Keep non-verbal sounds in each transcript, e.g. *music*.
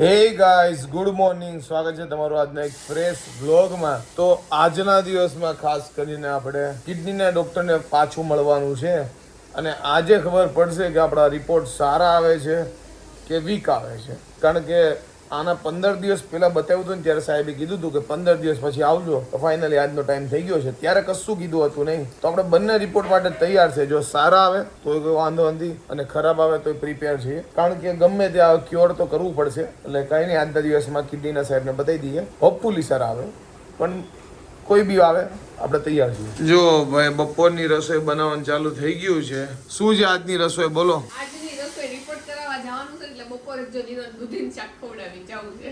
Hey guys good morning સ્વાગત છે તમારું આજના એક ફ્રેશ વ્લોગમાં તો આજના દિવસમાં ખાસ કરીને આપણે કિડનીના ડૉક્ટરને પાછું મળવાનું છે. અને આજે ખબર પડશે કે આપણા રિપોર્ટ સારા આવે છે કે વીક આવે છે. કારણ કે આના પંદર દિવસ પહેલાં બતાવ્યું હતું ને ત્યારે સાહેબે કીધું હતું કે પંદર દિવસ પછી આવજો. તો ફાઇનલી આજનો ટાઈમ થઈ ગયો છે. ત્યારે કશું કીધું હતું નહીં. તો આપણે બંને રિપોર્ટ માટે તૈયાર છે. જો સારા આવે તો કોઈ વાંધો નથી. અને ખરાબ આવે તો પ્રિપેર છીએ. કારણ કે ગમે ત્યાં ક્યોર તો કરવું પડશે. એટલે કંઈ નહીં, આજના દિવસમાં કિડનીના સાહેબને બતાવી દઈએ. હોપફુલી સારા આવે. પણ કોઈ બી આવે, આપણે તૈયાર છીએ. જો ભાઈ બપોરની રસોઈ બનાવવાનું ચાલુ થઈ ગયું છે. શું છે આજની રસોઈ? બોલો રસોઈ રિપોર્ટ કરાવવા જવાનું છે એટલે બપોરે જ જો નિરોન દૂધીનું શાક ખવડાવી જવું છે.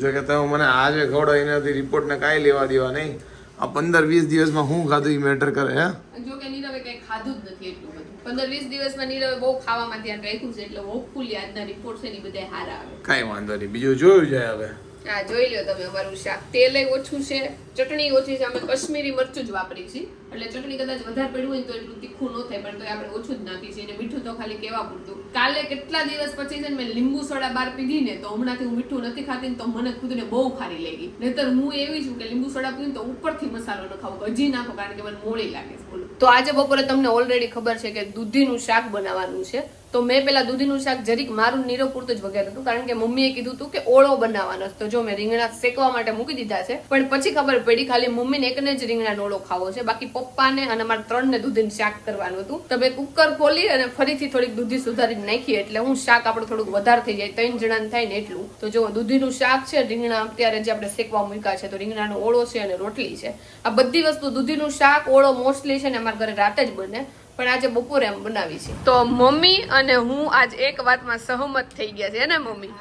જો કે તમે મને આજે ખવડો એનાથી રિપોર્ટને કાંઈ લેવા દેવા નહીં. આ પંદર વીસ દિવસમાં હું ખાધું એ મેટર કરે હે? જો કે નીરવે કઈ ખાધું જ નથી એટલું બધું. પંદર વીસ દિવસમાં નીરવે બહુ ખાવામાં ધ્યાન રાખ્યું છે એટલે હોપફુલી આજના રિપોર્ટ છે ને બધા હારા આવે. કાંઈ વાંધો નહીં. બીજું જોયું જાય હવે. હા જોઈ લ્યો તમે અમારું શાક. તેલ ઓછું છે, ચટણી ઓછી છે, અમે કશ્મીરી મરચું જ વાપરી છીએ. એટલે ચટણી કદાચ વધારે પડ્યું હોય તો એટલું તીખું ન થાય, પણ તો આપણે ઓછું જ નાખી છીએ અને મીઠું તો ખાલી કેવા પૂરતું. કાલે કેટલા દિવસ પછી છે ને મેં લીંબુ સોડા બાર પીધી ને તો હમણાંથી હું મીઠું નથી ખાતી ને તો મને ખુદને બહુ ખારી લાગી. નહીતર હું એવી છું કે લીંબુ સોડા પીને તો ઉપરથી મસાલો ન ખાવું હજી નાખો કારણ કે મને મોડી લાગે છે. તો આજે બપોરે તમને ઓલરેડી ખબર છે કે દૂધીનું શાક બનાવવાનું છે. તો મેં પેલા દૂધીનું શાક જરીક મારું નીરો પૂરતું જ વગેરે હતું, કારણ કે મમ્મીએ કીધું હતું કે ઓળો બનાવવાનો તો જો મેં રીંગણા શેકવા માટે મૂકી દીધા છે, પણ પછી ખબર પડી ખાલી મમ્મીને એકને જ રીંગણાનો ઓળો ખાવો છે. બાકી પપ્પાને અને અમારા ત્રણને દૂધીનું શાક કરવાનું હતું. તો મેં કુકર ખોલી અને ફરીથી થોડીક દૂધી સુધારી નાખી, એટલે હું શાક આપણું થોડુંક વધારે થઈ જાય. ત્રણ જણા થાય ને એટલું. તો જો દૂધીનું શાક છે, રીંગણા અત્યારે જે આપણે શેકવા મૂક્યા છે, તો રીંગણાનો ઓળો છે અને રોટલી છે. આ બધી વસ્તુ દૂધીનું શાક, ઓળો મોસ્ટલી છે ને અમારા ઘરે રાતે જ બને. પણ આજે બપોરે એમ બનાવી છે. તો મમ્મી અને હું આજ એક વાતમાં સહમત થઈ ગયા છે ને મમ્મી?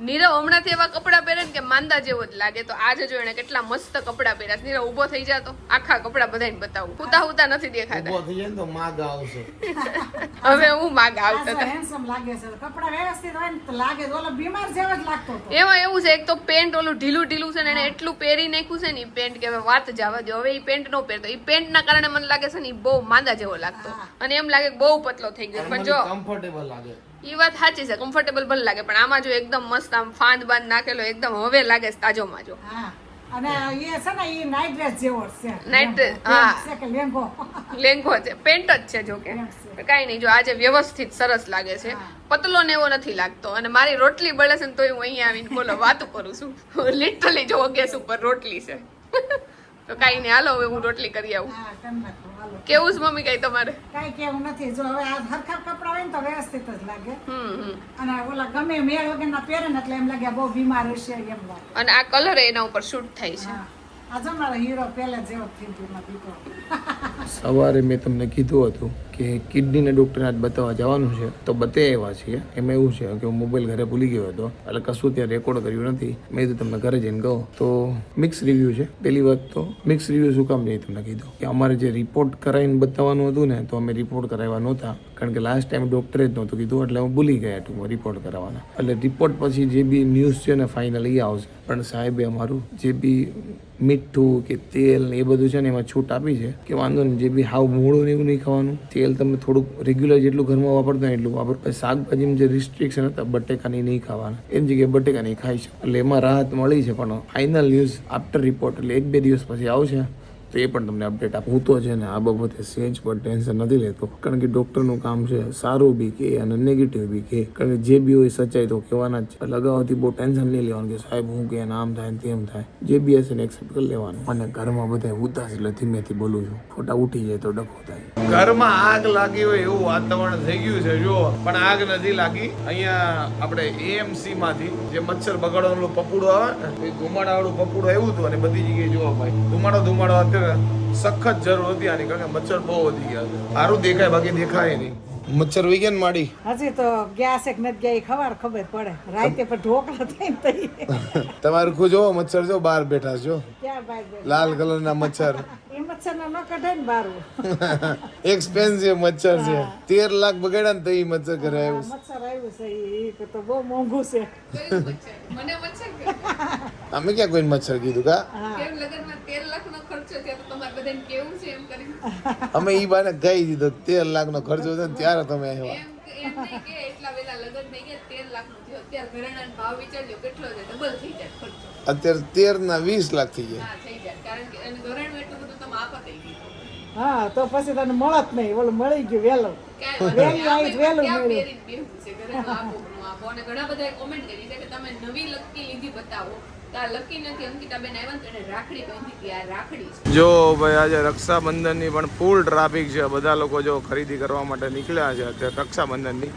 નીરવ હમણાંથી એવા કપડાં પહેરે ને કે માંદા જેવો જ લાગે. તો આજે જો એને કેટલા મસ્ત કપડાં પહેર્યા છે. નીરવ ઊભો થઈ જાતો. આખા કપડાં બધાને બતાવું. હુતા હુતા નથી દેખાતા. ઊભો થઈ જાય તો માગ આવશે. *laughs* હવે હું માગ આવતો હતા. હેન્ડસમ લાગે છે. કપડા વ્યવસ્થિત હોય ને તો લાગે ઓલો બીમાર જેવો જ લાગતો હતો. એમાં એવું છે એક તો પેન્ટ ઓલું ઢીલું ઢીલું છે ને એને એટલું પહેરી નાખ્યું છે ને ઈ પેન્ટ કે હવે વાત જવા દો હવે ઈ પેન્ટ નો પહેરતો. ઈ પેન્ટ ના કારણે મને લાગે છે ને ઈ બહુ માંદા જેવો લાગતો. અને એમ લાગે કે બહુ પતલો થઈ ગયો. પણ જો કમ્ફર્ટેબલ લાગે. ઈ વાત સાચી છે કમ્ફર્ટેબલ ભલે લાગે પણ આમાં જો એકદમ મસ્ત આમ ફાંદ બાંધ નાખેલો એકદમ હવે લાગે તાજો માજો હા અને એ છે ને એ નાઇટ ડ્રેસ જેવો છે. Night dress, હા. લેંગો લેંઘો છે પેન્ટ જ છે જો કે. કઈ નહીં જો આજે વ્યવસ્થિત સરસ લાગે છે. પતલો ને એવો નથી લાગતો અને મારી રોટલી બળે છે ને તોય હું અહીંયા આવીને બોલો વાત કરું છું. *laughs* લિટરલી જો ગેસ ઉપર રોટલી છે. *laughs* તો કઈ નહીં હાલો હવે હું રોટલી કરી આવું. કેવું છે મમ્મી કઈ તમારે? કાંઈ કેવું નથી. જો હવે આ હરખા કપડા હોય ને તો વ્યવસ્થિત જ લાગે. અને ઓલા ગમે મેળ વગરના પહેરે ને એટલે એમ લાગે બહુ બીમાર હશે એમ લાગે. અને આ કલર એના ઉપર શૂટ થાય છે. આ જો મારો હીરો પહેલા જેવો થઈ ગયો સવારે મેં તમને કીધું હતું કે કિડનીને ડૉક્ટરને આજ બતાવવા જવાનું છે, તો બતે આવ્યા છીએ. એમાં એવું છે કે હું મોબાઈલ ઘરે ભૂલી ગયો હતો. એટલે કશું ત્યાં રેકોર્ડ કર્યું નથી. મેં કીધું, તમને ઘરે જઈને કહું. તો મિક્સ રિવ્યૂ છે. પહેલી વાત તો મિક્સ રિવ્યૂ શું કામ નહીં તમને કીધું? કે અમારે જે રિપોર્ટ કરાવીને બતાવવાનું હતું ને, તો અમે રિપોર્ટ કરાવ્યા નહોતા. કારણ કે લાસ્ટ ટાઈમ ડૉક્ટરે જ નહોતું કીધું, એટલે હું ભૂલી ગયા ટૂંકમાં રિપોર્ટ કરાવવાના. એટલે રિપોર્ટ પછી જે બી ન્યૂઝ છે ને ફાઇનલ એ આવશે. પણ સાહેબે અમારું જે બી મીઠું કે તેલ ને એ બધું છે ને, એમાં છૂટ આપી છે. કે વાંધો નહીં, જે બી હાવ મૂળું ને એવું નહીં ખાવાનું, તેલ તમે થોડુંક રેગ્યુલર જેટલું ઘરમાં વાપરતા હોય એટલું વાપર. પછી શાકભાજીમાં જે રિસ્ટ્રિક્શન હતા, બટેકાની નહીં ખાવાના. એની જગ્યાએ બટેકા નહીં ખાઈ છે. એટલે એમાં રાહત મળી છે, પણ ફાઇનલ ન્યૂઝ આફ્ટર રિપોર્ટ એટલે એક બે દિવસ પછી આવશે, તો એ પણ તમને અપડેટ આપ. હું તો છે ને આ બાબતે સેજ પણ ટેન્શન નથી લેતો. કારણ કે ડૉક્ટરનું કામ છે સારું બી કે અને નેગેટિવ બી કે. કારણ કે જે બી હોય સચ્ચાઈ તો કહેવાના જ છે. લગાવવાથી બહુ ટેન્શન નહીં લેવાનું કે સાહેબ હું કે આમ થાય તેમ થાય. જે બી હશે ને એક્સેપ્ટ કરી લેવાનું. અને ઘરમાં બધા ઉતાસ એટલે ધીમેથી બોલું છું. ફોટા ઉઠી જાય તો ડખો થાય. ઘરમાં આગ લાગી હોય એવું વાતાવરણ થઈ ગયું છે જો પણ આગ નથી લાગી. અહીંયા આપણે એએમસી માંથી જે મચ્છર બગાડવાનું પપુડું આવે ને એ ધુમાડા વાળું પપુડું આવ્યું હતું અને બધી જગ્યાએ જોવા ભાઈ ધુમાડો ધુમાડો અત્યારે સખત જરૂર હતી આની કારણ કે મચ્છર બહુ વધી ગયા છે સારું દેખાય બાકી દેખાય નહીં. મચ્છર વહી ગયા ને માડી? હજી તો ગયા છે કે નથી ગયા ખબર ખબર પડે. રાતે પર ઢોકળો થઈને તઈ *laughs* તમારું ખુદ જો મચ્છર જો બહાર બેઠા છો? લાલ કલરના મચ્છર. એ ન કઢાય ને બારું. *laughs* એક્સપેન્સિવ મચ્છર છે. તેર લાખ બગાડ્યા ને તો એ મચ્છર ઘરે આવ્યું મચ્છર આવ્યું છે ઈ તો બહુ મોંઘું છે. મને મચ્છર અમે *laughs* ક્યાં કોઈ મચ્છર કીધું કા? કેમ લગનમાં તેર લાખનો ખર્ચો થયો તો તમારે બધાને કેવું છે એમ કરીને? અમે ઈ બાને કહી દીધો તેર લાખ નો ખર્ચો છે ને ત્યારે તમે આવ્યા. એમ નહીં કે એટલા વેલા લગન થઈ ગયા તેર લાખનો થયો. અત્યારે ઘરેણાનો ભાવ વિચારજો કેટલો છે? ડબલ થઈ જાય ખર્ચો. અત્યારે તેર ના વીસ લાખ થઈ જાય. હા થઈ જાય. કારણ કે અને ઘરેણું એટલું બધું તમે આપા થઈ ગયું. હા તો પછી તને મળત નહીં. ઓલું મળી ગયું વેલું. વાંધો આવી, આપો, ઘણું બધા કોમેન્ટ કરી છે કે તમે નવી લક્કી લીધી બતાવો. જો ભાઈ આજે રક્ષાબંધનની પણ ફૂલ ટ્રાફિક છે. બધા લોકો જો ખરીદી કરવા માટે નીકળ્યા છે, અત્યારે રક્ષાબંધનની.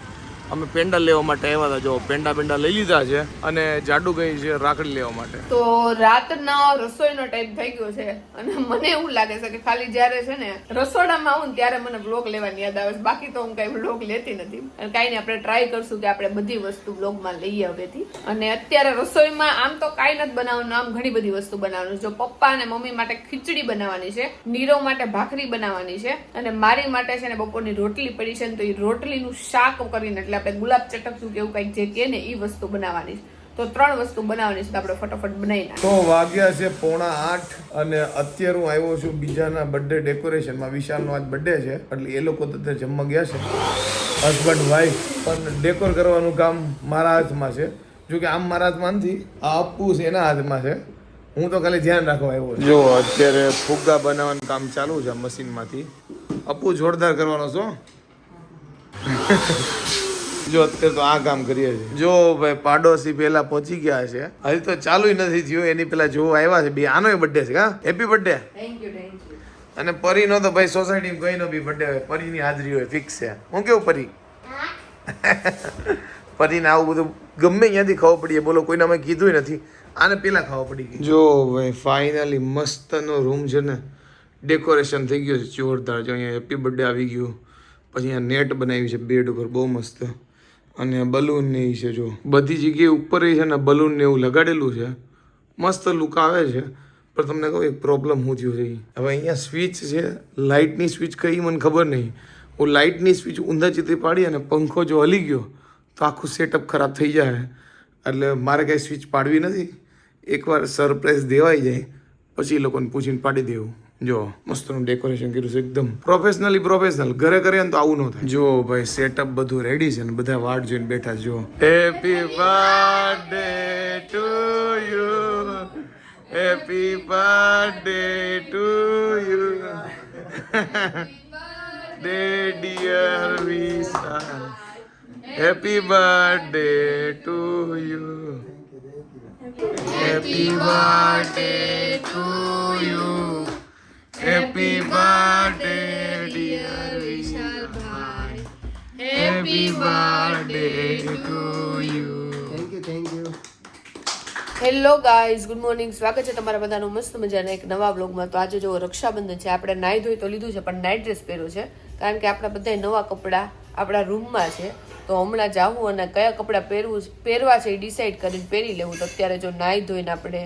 અમે પેંડા લેવા માટે આવ્યા હતા. જો, પેંડા પેંડા લઈ લીધા છે અને જાડુ ગઈ છે રાખડી લેવા માટે. તો રાતનો રસોઈનો ટાઈમ થઈ ગયો છે અને મને એવું લાગે છે કે ખાલી જ્યારે છે ને રસોડામાં આવું ત્યારે મને બ્લોગ લેવાની યાદ આવે છે. બાકી તો હું કઈ બ્લોગ લેતી નથી. અને કાંઈ નહીં, આપણે ટ્રાય કરશું કે આપણે બધી વસ્તુ બ્લોગમાં લઈએ હવેથી અને અત્યારે રસોઈમાં આમ તો કાંઈ નથી બનાવવાનું, આમ ઘણી બધી વસ્તુ બનાવવાનું. જો પપ્પા અને મમ્મી માટે ખીચડી બનાવવાની છે નીરવ માટે ભાખરી બનાવવાની છે અને મારી માટે છે ને બપોરની રોટલી પડી છે ને તો એ રોટલીનું શાક કરીને એટલે આપણે ગુલાબ ચટકતું કે એવું કંઈક જે કે ને એ વસ્તુ બનાવવાની છે. તો ત્રણ વસ્તુ બનાવવાની છે તો આપણે ફટાફટ બનાવી નાખીએ. તો વાગ્યા છે પોણા આઠ અને અત્યારે હું આવ્યો છું બીજાના બર્થડે ડેકોરેશનમાં વિશાલનો આજ બર્થડે છે એટલે એ લોકો તો ત્યાં જમવા ગયા છે. હસબન્ડ વાઈફ પણ ડેકોર કરવાનું કામ મારા હાથમાં છે. જો કે આમ મારા હાથમાં નથી આ અપ્પુ છે એના હાથમાં છે. હું તો ખાલી ધ્યાન રાખવા આવ્યો છું. જો અત્યારે ફુગ્ગા બનાવવાનું કામ ચાલુ છે મશીનમાંથી. અપ્પુ જોરદાર કરવાનો છો. જો અત્યારે તો આ કામ કરીએ છીએ. જો ભાઈ પાડોશી પેલા પહોંચી ગયા છે. હજી તો ચાલુ નથી થયું એની પેલા જોવા આવ્યા છે. બે આનો બર્થડે છે હા? Happy birthday thank you thank you અને પરીનો તો ભાઈ સોસાયટી કોઈનો બી બર્થડે હોય. પરીની હાજરી હોય ફિક્સ છે. હું કેવું પરી? પરીને આવું બધું ગમે ત્યાંથી ખાવું પડીએ. બોલો કોઈને અમે કીધું નથી. આને પેલા ખાવા પડી ગઈ જો ભાઈ ફાઇનલી મસ્તનો રૂમ છે ને. ડેકોરેશન થઈ ગયું છે જોરદાર. જો અહીંયા હેપી બર્થડે આવી ગયું. પછી અહીંયા નેટ બનાવી છે બેડ ઉપર. બહુ મસ્ત. અને બલૂન ને છે, જો. બધી જગ્યાએ ઉપર છે ને બલૂન ને એવું લગાડેલું છે. મસ્ત લુક આવે છે. પણ તમને કહું, એક પ્રોબ્લેમ હું થયું છે હવે અહીંયા સ્વિચ છે. લાઇટની સ્વિચ કઈ મને ખબર નહીં. હું લાઇટની સ્વિચ ઊંધા ચિત્રી પાડી અને પંખો જો હલી ગયો, તો આખું સેટઅપ ખરાબ થઈ જાય. એટલે મારે કાંઈ સ્વિચ પાડવી નથી. એકવાર સરપ્રાઈઝ દેવાઈ જાય. પછી એ લોકોને પૂછીને પાડી દેવું. જો. મસ્તનું ડેકોરેશન કર્યું છે એકદમ. પ્રોફેશનલી પ્રોફેશનલ ઘરે કરીએ ને તો આવું ન થાય. જો ભાઈ સેટઅપ બધું રેડી છે ને બધા વાટ જોઈને બેઠા જો. Happy birthday to you happy birthday to you day dear Vishal happy birthday to you happy birthday to you happy birthday dear Vishal ભાઈ happy birthday to you hello guys good morning સ્વાગત છે તમારા બધાનું મસ્ત મજાના એક નવા બ્લોગમાં તો આજે જો રક્ષાબંધન છે આપણે નાહી ધોઈ તો લીધું છે પણ નાઇટ ડ્રેસ પહેર્યું છે. કારણ કે આપણા બધા નવા કપડાં આપણા રૂમમાં છે. તો હમણાં જાવું અને કયા કપડાં પહેરવું પહેરવા છે એ ડિસાઈડ કરીને પહેરી લેવું. તો અત્યારે જો નાહી ધોઈને આપણે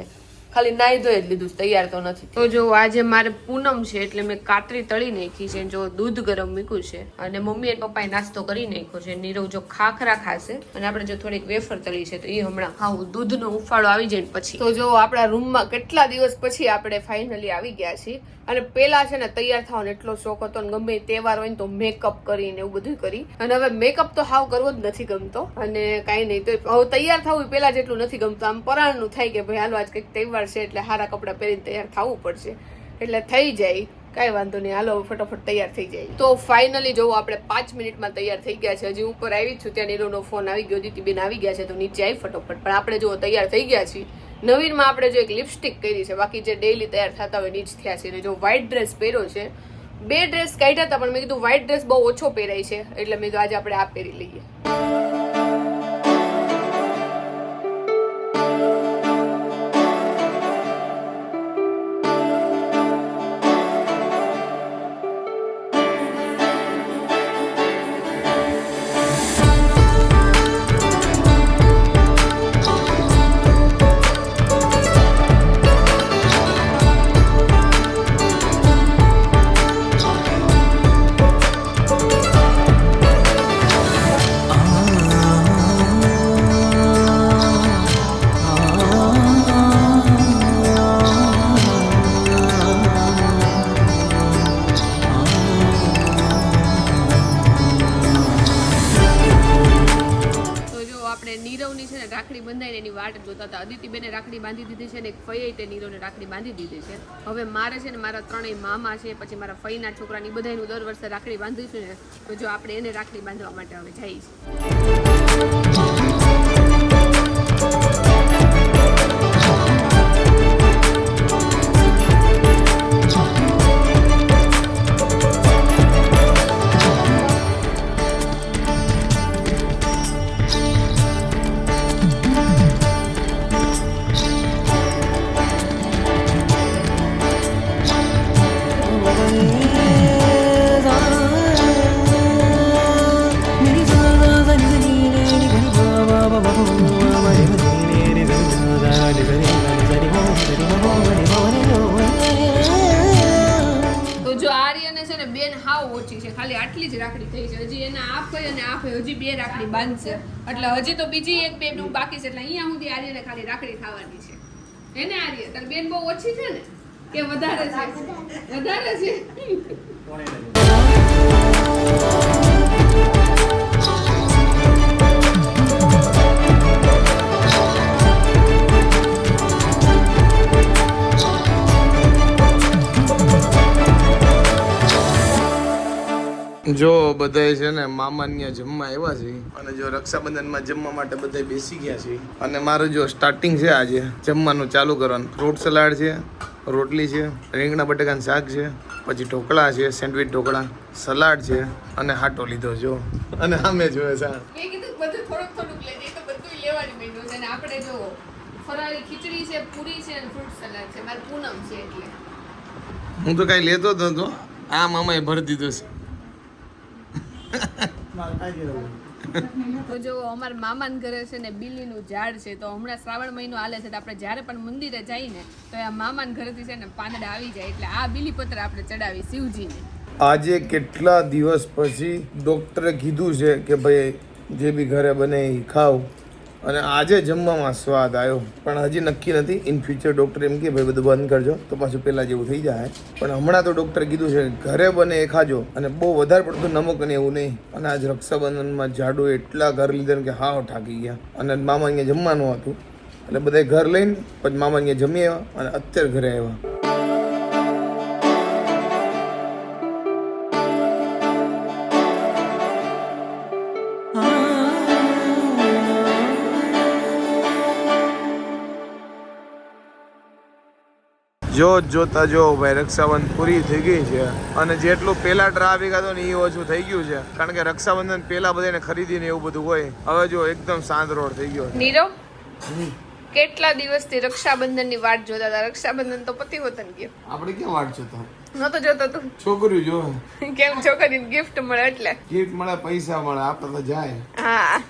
ખાલી નાહી ધોઈ જ લીધું તૈયાર તો નથી તો જો આજે મારે પૂનમ છે એટલે મેં કાતરી તળી નાખી છે જો દૂધ ગરમ મૂક્યું છે અને મમ્મી અને પપ્પાએ નાસ્તો કરી નાખ્યો છે નીરવ જો ખાખરા ખાશે અને આપણે જો થોડીક વેફર તળી છે તો એ હમણાં ખાવું દૂધનો ઉફાળો આવી જાય પછી. તો જો આપણા રૂમમાં કેટલા દિવસ પછી આપણે ફાઇનલી આવી ગયા છીએ અને પેલા છે ને તૈયાર થવાનો એટલો શોખ હતો ને ગમે તહેવાર હોય ને તો મેકઅપ કરીને એવું બધું કરી અને હવે મેકઅપ તો હાવ કરવો જ નથી ગમતો અને કાંઈ નહીં તો હવે તૈયાર થવું પેલા જેટલું નથી ગમતું આમ પરાણનું થાય કે ભાઈ હાલો આજ કંઈક તહેવાર છે એટલે સારા કપડાં પહેરીને તૈયાર થવું પડશે. એટલે થઈ જાય. કાંઈ વાંધો નહીં. હાલો ફટાફટ તૈયાર થઈ જાય. તો ફાઇનલી જોવો, આપણે પાંચ મિનિટમાં તૈયાર થઈ ગયા છે. હજી ઉપર આવી છું. ત્યાં નીરોનો ફોન આવી ગયો. દીતીબેન આવી ગયા છે તો નીચે આવી ફટોફટ. પણ આપણે જો તૈયાર થઈ ગયા છીએ. નવીનમાં આપણે જો એક લિપસ્ટિક કરી છે. બાકી જે ડેઈલી તૈયાર થતા હોય નીચ થયા છે. અને જો વ્હાઈટ ડ્રેસ પહેર્યો છે, બે ડ્રેસ કાઢ્યા હતા, પણ મેં કીધું વ્હાઈટ ડ્રેસ બહુ ઓછો પહેરાય છે. એટલે મેં કીધું આજે આપણે આ પહેરી લઈએ. નીરવની છે ને રાખડી બંધાઈને એની વાટ જોતા હતા. અદિતિબેને રાખડી બાંધી દીધી છે ને એક ફઈએ તે નીરવને રાખડી બાંધી દીધી છે. હવે મારે છે ને મારા ત્રણેય મામા છે, પછી મારા ફઈના છોકરાની બધાનું દર વર્ષે રાખડી બાંધીશું ને, તો જો આપણે એને રાખડી બાંધવા માટે હવે જઈશ હાવ ઓછી છે. ખાલી આટલી જ રાખડી થઈ છે. હજી એના આ ફઈ અને આ ફઈ હજી બે રાખડી બાંધશે. એટલે હજી તો બીજી એક બે બાકી છે. એટલે અહીંયા સુધી આર્યને ખાલી રાખડી ખાવાની છે. એને આર્ય? તારી બેન બહુ ઓછી છે ને? કે વધારે છે? વધારે છે? જો બધાય છે ને મામા ત્યાં જમવા આવ્યા છે. અને જો રક્ષાબંધનમાં જમવા માટે બધા બેસી ગયા છે. અને મારે જો સ્ટાર્ટિંગ છે આજે જમવાનું ચાલુ કરવાનું. ફ્રૂટ સલાડ છે રોટલી છે રીંગણા બટેકાનું શાક છે પછી ઢોકળા છે સેન્ડવિચ ઢોકળા સલાડ છે અને હાટો લીધો જો. અને અમે જોયે બધું બધું માંડ્યું છે. અને આપણે જો ફરાળી ખીચડી છે પૂરી છે અને ફ્રૂટ સલાડ છે. મારે પૂનમ છે એટલે. હું તો કાંઈ લેતો જ નતો. આ મામાએ ભરી દીધો છે. તો જો અમારા મામાના ઘરે છે ને બિલીનું ઝાડ છે, તો હમણાં શ્રાવણ મહિનો હાલે છે, તો આપણે જ્યારે પણ મંદિરે જઈએ ને, તો આ મામાના ઘરેથી છે ને પાંદડા આવી જાય, એટલે આ બીલીપત્ર આપણે ચડાવી શિવજીને. આજે કેટલા દિવસ પછી ડૉક્ટરે કીધું છે કે ભાઈ, જે બી ઘરે બને એ ખાવ અને આજે જમવામાં સ્વાદ આવ્યો. પણ હજી નક્કી નથી. ઇન ફ્યુચર ડૉક્ટર એમ કે, ભાઈ, બધું બંધ કરજો. તો પાછું પહેલાં જેવું થઈ જાય. પણ હમણાં તો ડૉક્ટરે કીધું છે, ઘરે બને, એ ખાજો. અને બહુ વધારે પડતું નમક અને એવું નહીં. અને આજ રક્ષાબંધનમાં જાડુ એટલા ઘર લીધા કે હાવ ઠાકી ગયા. અને મામા અહીંયા જમવાનું હતું. એટલે બધા ઘર લઈને, પછી મામા અહીંયા જમી આવ્યા અને અત્યારે ઘરે આવ્યા. જો જોતા જો ભાઈ રક્ષાબંધન પૂરી થઈ ગઈ છે અને જેટલું પહેલા ટ્રાફિક હતો ને એ ઓછું થઈ ગયું છે. કારણ કે રક્ષાબંધન પહેલા બધાને ખરીદી ને એવું બધું હોય. હવે જો એકદમ શાંત રોડ થઈ ગયો નીરવ? કેટલા દિવસથી રક્ષાબંધનની વાટ જોતા હતા? રક્ષાબંધન તો પતિ વતન ગયો. આપણે કેમ વાટ જોતા? નતો જોતો તું. છોકરી જો. કેમ? છોકરીને ગિફ્ટ મળે એટલે. ગિફ્ટ મળે પૈસા મળે આપણે તો જાય. હા.